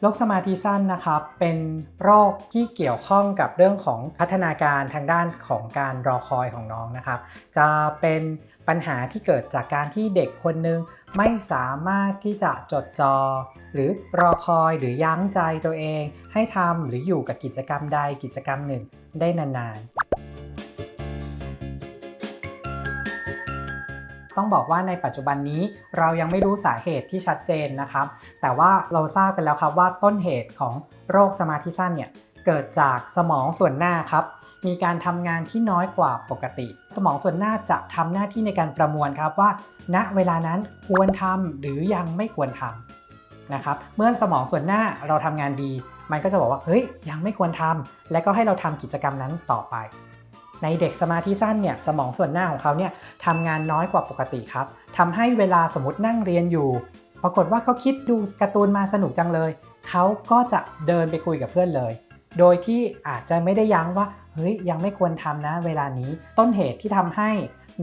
โรคสมาธิสั้นนะครับเป็นโรคที่เกี่ยวข้องกับเรื่องของพัฒนาการทางด้านของการรอคอยของน้องนะครับ จะเป็นปัญหาที่เกิดจากการที่เด็กคนหนึงไม่สามารถที่จะจดจอ หรือรอคอยหรือยั้งใจตัวเอง ให้ทำหรืออยู่กับกิจกรรมใดกิจกรรมหนึ่งได้นานๆ ต้องบอกว่าในปัจจุบันนี้เรายังไม่รู้สาเหตุที่ชัดเจนนะครับ แต่ว่าเราทราบกันแล้วครับว่าต้นเหตุของโรคสมาธิสั้นเนี่ยเกิดจากสมองส่วนหน้าครับมีการทำงานที่น้อยกว่าปกติ สมองส่วนหน้าจะทำหน้าที่ในการประมวลครับว่า ณเวลานั้นควรทำหรือยังไม่ควรทำนะครับเมื่อสมองส่วนหน้าเราทำงานดี มันก็จะบอกว่าเฮ้ยยังไม่ควรทำและก็ให้เราทำกิจกรรมนั้นต่อไป ในเด็กสมาธิสั้นเนี่ยสมองส่วนหน้าของเขาเนี่ยทำงานน้อยกว่าปกติครับทำให้เวลาสมมตินั่งเรียนอยู่ ปรากฏว่าเขาคิดดูการ์ตูนมาสนุกจังเลย เขาก็จะเดินไปคุยกับเพื่อนเลย โดยที่อาจจะไม่ได้ยั้งว่าเฮ้ยยังไม่ควรทำนะ เวลานี้ต้นเหตุที่ทำให้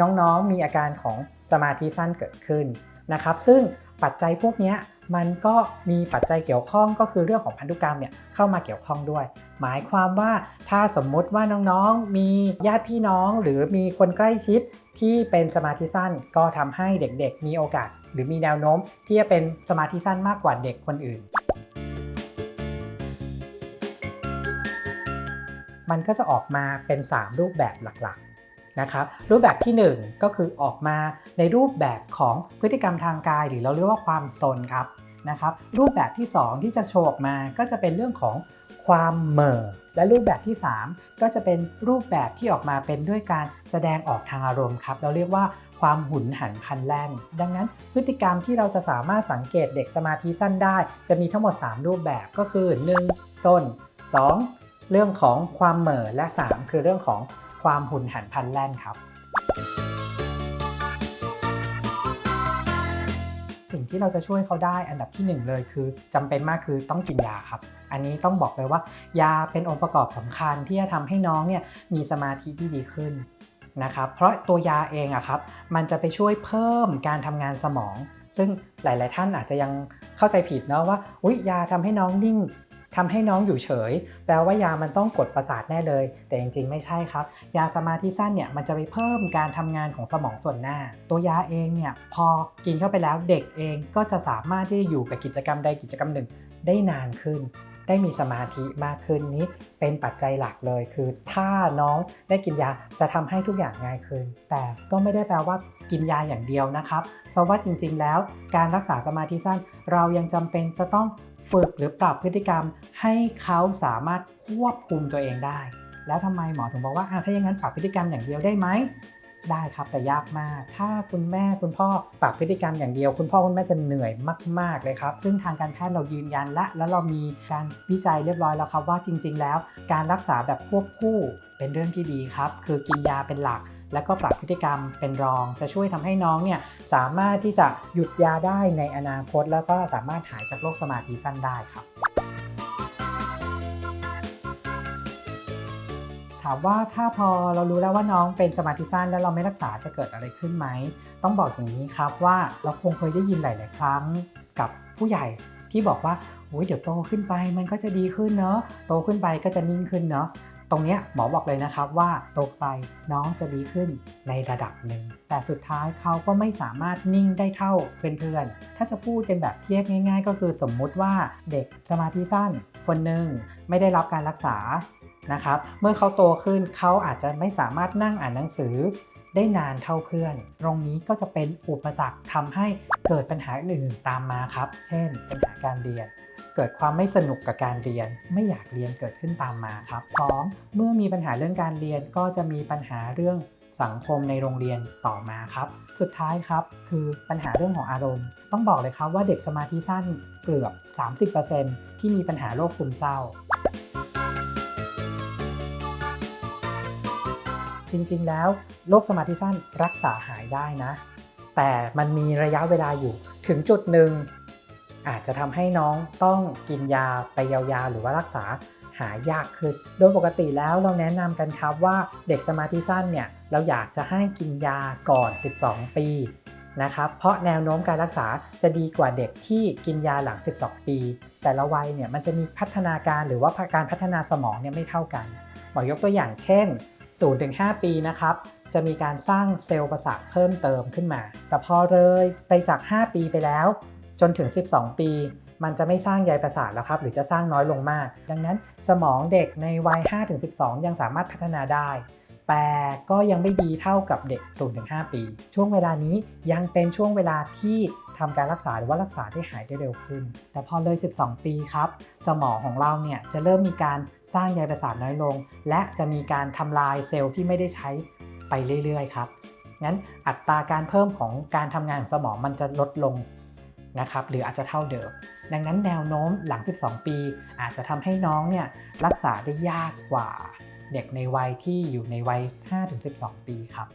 น้องๆมีอาการของสมาธิสั้นเกิดขึ้นนะครับ ซึ่งปัจจัยพวกนี้ มันก็มีปัจจัยเกี่ยวข้องก็คือเรื่องของพันธุกรรมเนี่ยเข้ามาเกี่ยวข้องด้วย หมายความว่าถ้าสมมุติว่าน้องๆ มีญาติพี่น้องหรือมีคนใกล้ชิดที่เป็นสมาธิสั้นก็ทำให้เด็กๆ มีโอกาส หรือมีแนวโน้ม ที่จะเป็นสมาธิสั้นมากกว่าเด็กคนอื่น มันก็จะออกมาเป็น 3 รูปแบบหลัก นะครับรูปแบบที่ 1 ก็คือออกมาในรูปแบบของพฤติกรรมทางกาย หรือเราเรียกว่าความซนครับนะครับรูปแบบที่ 2 ที่จะโชว์ออกมาก็จะเป็นเรื่องของความเหม่อและรูปแบบที่ 3 ก็จะเป็นรูปแบบที่ออกมาเป็นด้วยการแสดงออกทางอารมณ์ครับเราเรียกว่าความหุนหันพลันแล่น ดังนั้นพฤติกรรมที่เราจะสามารถสังเกตเด็กสมาธิสั้นได้ จะมีทั้งหมด 3 รูปแบบก็คือ 1. ซน 2. เรื่องของความเหม่อและ 3 คือเรื่องของ ความหุนหันพลันแล่นครับ สิ่งที่เราจะช่วยเขาได้อันดับทีหนึ่1 เลยคือจำเป็นมากคือต้องกินยาครับ อันนี้ต้องบอกเลยว่ายาเป็นองค์ประกอบสำคัญที่จะทำให้น้องเนี่ยมีสมาธิที่ดีขึ้นนะครับ เพราะตัวยาเองอะครับ มันจะไปช่วยเพิ่มการทำงานสมอง ซึ่งหลาย ๆ ท่านอาจจะยังเข้าใจผิดเนาะว่า อุ๊ยยาทำให้น้องนิ่ง ทำให้น้องอยู่เฉย แปลว่ายามันต้องกดประสาทแน่เลย แต่จริงๆ ไม่ใช่ครับ ยาสมาธิสั้นเนี่ยมันจะไปเพิ่มการทำงานของสมองส่วนหน้า ตัวยาเองเนี่ยพอกินเข้าไปแล้วเด็กเองก็จะสามารถที่จะอยู่กับกิจกรรมใดกิจกรรมหนึ่งได้นานขึ้น ได้มีสมาธิมากขึ้นนี้เป็นปัจจัยหลักเลย คือถ้าน้องได้กินยาจะทำให้ทุกอย่างง่ายขึ้น แต่ก็ไม่ได้แปลว่ากินยาอย่างเดียวนะครับ เพราะว่าจริง ๆ แล้วการรักษาสมาธิสั้น เรายังจำเป็นจะต้องฝึกหรือปรับพฤติกรรม ให้เขาสามารถควบคุมตัวเองได้ แล้วทำไมหมอถึงบอกว่าถ้าอย่างนั้นปรับพฤติกรรมอย่างเดียวได้ไหม ได้ครับแต่ยากมาก ถ้าคุณแม่คุณพ่อปรับพฤติกรรมอย่างเดียว คุณพ่อคุณแม่จะเหนื่อยมาก ๆ เลยครับ ซึ่งทางการแพทย์เรายืนยันและแล้วเรามีการวิจัยเรียบร้อยแล้วครับว่าจริง ๆ แล้ว การรักษาแบบควบคู่เป็นเรื่องที่ดีครับ คือกินยาเป็นหลักแล้วก็ปรับพฤติกรรมเป็นรอง จะช่วยทำให้น้องเนี่ยสามารถที่จะหยุดยาได้ในอนาคต แล้วก็สามารถหายจากโรคสมาธิสั้นได้ครับ ถามว่าถ้าพอเรารู้แล้วว่าน้องเป็นสมาธิสั้นแล้วเราไม่รักษาจะเกิดอะไรขึ้นไหม ต้องบอกอย่างนี้ครับว่าเราคงเคยได้ยินหลาย ๆ ครั้งกับผู้ใหญ่ที่บอกว่าโอ้ยเดี๋ยวโตขึ้นไปมันก็จะดีขึ้นเนาะโตขึ้นไปก็จะนิ่งขึ้นเนาะตรงนี้หมอบอกเลยนะครับว่าโตไปน้องจะดีขึ้นในระดับหนึ่ง แต่สุดท้ายเขาก็ไม่สามารถนิ่งได้เท่าเพื่อนๆ ถ้าจะพูดเป็นแบบเทียบง่าย ๆ ก็คือสมมุติว่าเด็กสมาธิสั้นคนหนึ่งไม่ได้รับการรักษา นะครับ เมื่อเขาโตขึ้นเขาอาจจะไม่สามารถนั่งอ่านหนังสือได้นานเท่าเพื่อน ตรงนี้ก็จะเป็นอุปสรรคทำให้เกิดปัญหาอื่นๆตามมาครับ เช่น ปัญหาการเรียน เกิดความไม่สนุกกับการเรียน ไม่อยากเรียนเกิดขึ้นตามมาครับ 2. เมื่อมีปัญหาเรื่องการเรียนก็จะมีปัญหาเรื่องสังคมในโรงเรียนต่อมาครับ สุดท้ายครับคือปัญหาเรื่องของอารมณ์ ต้องบอกเลยครับว่าเด็กสมาธิสั้นเกือบ 30%ที่มีปัญหาโรคซึมเศร้า จริง ๆ แล้วโรคสมาธิสั้นรักษาหายได้นะ แต่มันมีระยะเวลาอยู่ถึงจุดหนึ่งอาจจะทำให้น้องต้องกินยาไปยาวๆ หรือว่ารักษาหายากขึ้น โดยปกติแล้วเราแนะนำกันครับว่าเด็กสมาธิสั้นเนี่ยเราอยากจะให้กินยาก่อน 12 ปีนะครับ เพราะแนวโน้มการรักษาจะดีกว่าเด็กที่กินยาหลัง 12 ปี แต่ละวัยเนี่ยมันจะมีพัฒนาการหรือว่าการพัฒนาสมองเนี่ยไม่เท่ากันบอกยกตัวอย่างเช่น 0-5 ปีนะครับจะมีการสร้างเซลล์ประสาทเพิ่มเติมขึ้นมา แต่พอเลยไปจาก 5 ปีไปแล้ว จนถึง 12 ปี มันจะไม่สร้างใยประสาทแล้วครับ หรือจะสร้างน้อยลงมาก ดังนั้นสมองเด็กในวัย 5-12 ยังสามารถพัฒนาได้ แต่ก็ยังไม่ดีเท่ากับเด็ก 0-5 ปี ช่วงเวลานี้ยังเป็นช่วงเวลาที่ทำการรักษาหรือว่ารักษาได้หายได้เร็วขึ้น แต่พอเลย 12 ปีครับ สมองของเราเนี่ยจะเริ่มมีการสร้างใยประสาทน้อยลง และจะมีการทำลายเซลล์ที่ไม่ได้ใช้ไปเรื่อยๆครับ งั้นอัตราการเพิ่มของการทำงานของสมองมันจะลดลงนะครับ หรืออาจจะเท่าเดิม ดังนั้นแนวโน้มหลัง 12 ปี อาจจะทำให้น้องเนี่ยรักษาได้ยากกว่า เด็กในวัยที่อยู่ในวัย 5-12 ปีครับ